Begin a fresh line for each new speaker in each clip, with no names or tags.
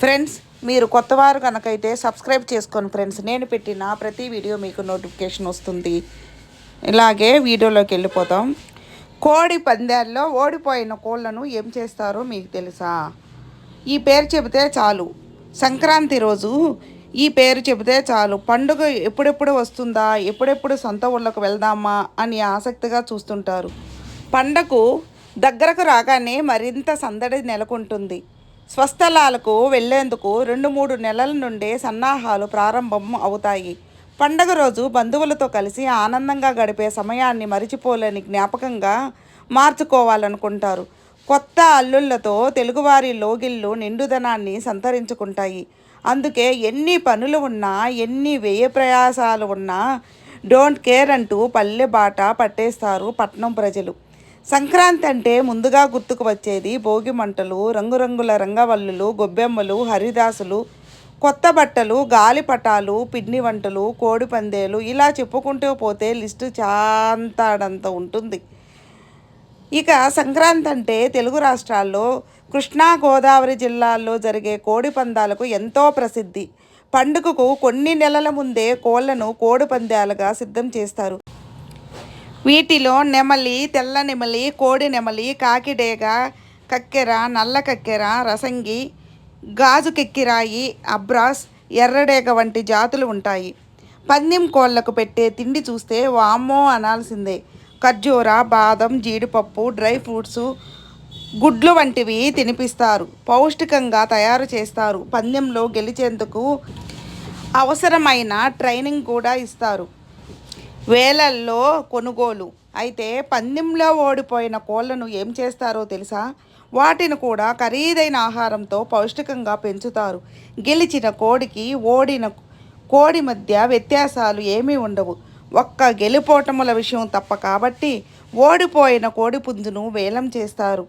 Friends మీరు కొత్తవారు కనుకైతే subscribe చేసుకోండి friends నేను పెట్టిన ప్రతి వీడియో మీకు నోటిఫికేషన్ వస్తుంది. ఇలాగే వీడియోలోకి వెళ్ళిపోతాం. కోడి పందాల్లో ఓడిపోయిన కోళ్ళను ఏం చేస్తారో మీకు తెలుసా? ఈ పేరు చెబితే చాలు. సంక్రాంతి రోజు ఈ పేరు చెబితే చాలు. పండుగ ఎప్పుడెప్పుడు వస్తుందా? ఎప్పుడెప్పుడు సొంత ఊళ్ళకు వెళ్దామా? అని ఆసక్తిగా చూస్తుంటారు. పండగకు దగ్గరకు రాగానే మరింత సందడి నెలకొంటుంది. స్వస్థలాలకు వెళ్ళేందుకు రెండు మూడు నెలల నుండే సన్నాహాలు ప్రారంభం అవుతాయి. పండగ రోజు బంధువులతో కలిసి ఆనందంగా గడిపే సమయాన్ని మరిచిపోలేని జ్ఞాపకంగా మార్చుకోవాలనుకుంటారు. కొత్త అల్లుళ్ళతో తెలుగువారి లోగిళ్ళు నిండుదనాన్ని సంతరించుకుంటాయి. అందుకే ఎన్ని పనులు ఉన్నా ఎన్ని వ్యయ ప్రయాసాలు ఉన్నా డోంట్ కేర్ అంటూ పల్లె బాట పట్టేస్తారు పట్నం ప్రజలు. సంక్రాంతి అంటే ముందుగా గుర్తుకు వచ్చేది భోగి మంటలు రంగురంగుల రంగవల్లులు గొబ్బెమ్మలు హరిదాసులు కొత్త బట్టలు గాలిపటాలు పిండి వంటలు కోడి పందేలు ఇలా చెప్పుకుంటూ పోతే లిస్టు చాంతాడంత ఉంటుంది. ఇక సంక్రాంతి అంటే తెలుగు రాష్ట్రాల్లో కృష్ణా గోదావరి జిల్లాల్లో జరిగే కోడి పందాలకు ఎంతో ప్రసిద్ధి. పండుగకు కొన్ని నెలల ముందే కోళ్ళను కోడి పందాలుగా సిద్ధం చేస్తారు. వీటిలో నెమలి తెల్ల నెమలి కోడి నెమలి కాకిడేగ కక్కెర నల్ల కక్కెర రసంగి గాజు కెక్కిరాయి అబ్రాస్ ఎర్రడేగ వంటి జాతులు ఉంటాయి. పందెం కోళ్ళకు పెట్టే తిండి చూస్తే వామ్మో అనాల్సిందే. ఖర్జూర బాదం జీడిపప్పు డ్రై ఫ్రూట్స్ గుడ్లు వంటివి తినిపిస్తారు. పౌష్టికంగా తయారు చేస్తారు. పందెంలో గెలిచేందుకు అవసరమైన ట్రైనింగ్ కూడా ఇస్తారు. వేలల్లో కొనుగోలు. అయితే పందెంలో ఓడిపోయిన కోళ్ళను ఏం చేస్తారో తెలుసా? వాటిని కూడా ఖరీదైన ఆహారంతో పౌష్టికంగా పెంచుతారు. గెలిచిన కోడికి ఓడిన కోడి మధ్య వ్యత్యాసాలు ఏమీ ఉండవు. ఒక్క గెలుపోటముల విషయం తప్ప కాబట్టి ఓడిపోయిన కోడి పుంజును వేలం చేస్తారు.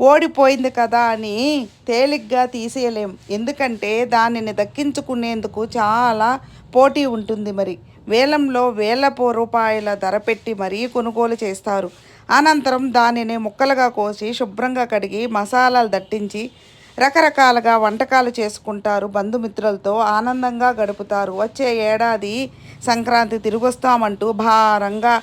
ఓడిపోయింది కదా అని తేలిగ్గా తీసేయలేం. ఎందుకంటే దానిని దక్కించుకునేందుకు చాలా పోటీ ఉంటుంది మరి. వేలంలో వేల రూపాయల ధర పెట్టి మరీ కొనుగోలు చేస్తారు. అనంతరం దానిని ముక్కలుగా కోసి శుభ్రంగా కడిగి మసాలాలు దట్టించి రకరకాలుగా వంటకాలు చేసుకుంటారు బంధుమిత్రులతో ఆనందంగా గడుపుతారు. వచ్చే ఏడాది సంక్రాంతి తిరిగొస్తామంటూ భారంగా